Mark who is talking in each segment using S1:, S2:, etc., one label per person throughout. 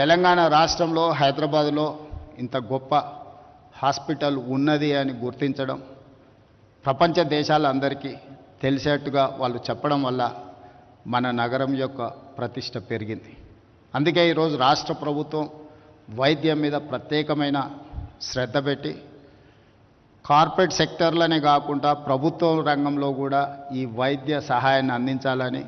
S1: తెలంగాణ రాష్ట్రంలో హైదరాబాదులో ఇంత గొప్ప హాస్పిటల్ ఉన్నది అని గుర్తించడం ప్రపంచ దేశాలందరికీ తెలిసేట్టుగా వాళ్ళు చెప్పడం వల్ల మన నగరం యొక్క ప్రతిష్ట పెరిగింది. అందుకే ఈరోజు రాష్ట్ర ప్రభుత్వం వైద్యం మీద ప్రత్యేకమైన శ్రద్ధ పెట్టి కార్పొరేట్ సెక్టర్లనే కాకుండా ప్రభుత్వ రంగంలో కూడా ఈ వైద్య సహాయాన్ని అందించాలని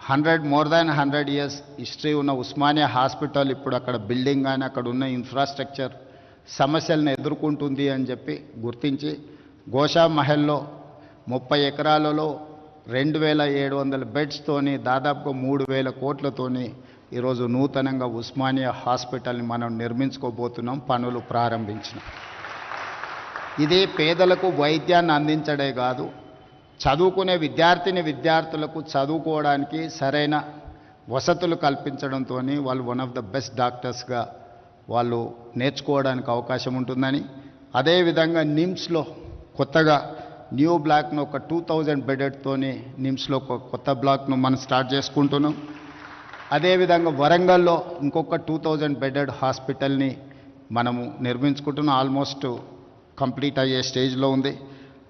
S1: hundred more than hundred years history ఉన్న ఉస్మానియా హాస్పిటల్ ఇప్పుడు అక్కడ బిల్డింగ్ కానీ అక్కడ ఉన్న ఇన్ఫ్రాస్ట్రక్చర్ సమస్యలను ఎదుర్కొంటుంది అని చెప్పి గుర్తించి గోషా మహల్లో ముప్పై ఎకరాలలో రెండు వేల ఏడు వందల బెడ్స్తోని దాదాపుగా మూడు వేల కోట్లతోని ఈరోజు నూతనంగా ఉస్మానియా హాస్పిటల్ని మనం నిర్మించుకోబోతున్నాం పనులు ప్రారంభించినాం. ఇది పేదలకు వైద్యాన్ని అందించడే కాదు చదువుకునే విద్యార్థిని విద్యార్థులకు చదువుకోవడానికి సరైన వసతులు కల్పించడంతో వాళ్ళు వన్ ఆఫ్ ద బెస్ట్ డాక్టర్స్గా వాళ్ళు నేర్చుకోవడానికి అవకాశం ఉంటుందని. అదేవిధంగా నిమ్స్లో కొత్తగా న్యూ బ్లాక్ను ఒక టూ థౌజండ్ బెడెడ్తోని నిమ్స్లో ఒక కొత్త బ్లాక్ను మనం స్టార్ట్ చేసుకుంటున్నాం. అదేవిధంగా వరంగల్లో ఇంకొక టూ థౌజండ్ బెడెడ్ హాస్పిటల్ని మనము నిర్మించుకుంటున్నాం. ఆల్మోస్ట్ కంప్లీట్ అయ్యే స్టేజ్లో ఉంది.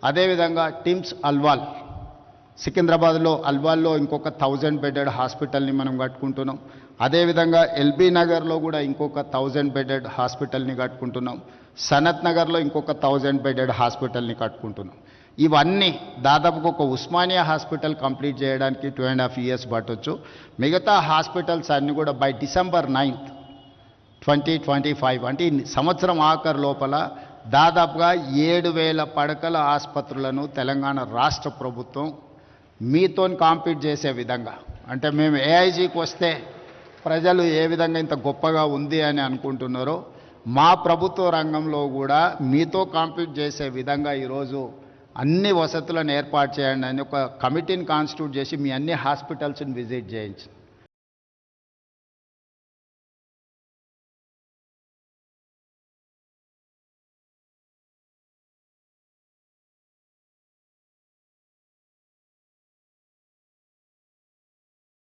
S1: అదేవిధంగా టిమ్స్ అల్వాల్. సికింద్రాబాద్లో అల్వాల్లో ఇంకొక థౌజండ్ బెడెడ్ హాస్పిటల్ని మనం కట్టుకుంటున్నాం. అదేవిధంగా ఎల్బీ నగర్లో కూడా ఇంకొక థౌజండ్ బెడెడ్ హాస్పిటల్ని కట్టుకుంటున్నాం. సనత్ నగర్లో ఇంకొక థౌజండ్ బెడెడ్ హాస్పిటల్ని కట్టుకుంటున్నాం. ఇవన్నీ దాదాపుగా ఒక ఉస్మానియా హాస్పిటల్ కంప్లీట్ చేయడానికి టూ అండ్ హాఫ్ ఇయర్స్ పట్టొచ్చు. మిగతా హాస్పిటల్స్ అన్నీ కూడా by December ninth twenty twenty five అంటే ఈ సంవత్సరం ఆఖరు లోపల దాదాపుగా ఏడు వేల పడకల ఆసుపత్రులను తెలంగాణ రాష్ట్ర ప్రభుత్వం మీతో కాంపీట్ చేసే విధంగా. అంటే మేము ఏఐజీకి వస్తే ప్రజలు ఏ విధంగా ఇంత గొప్పగా ఉంది అని అనుకుంటున్నారో మా ప్రభుత్వ రంగంలో కూడా మీతో కాంపీట్ చేసే విధంగా ఈరోజు అన్ని వసతులను ఏర్పాటు చేయండి అని ఒక కమిటీని కాన్స్టిట్యూట్ చేసి మీ అన్ని హాస్పిటల్స్ని విజిట్ చేయించింది.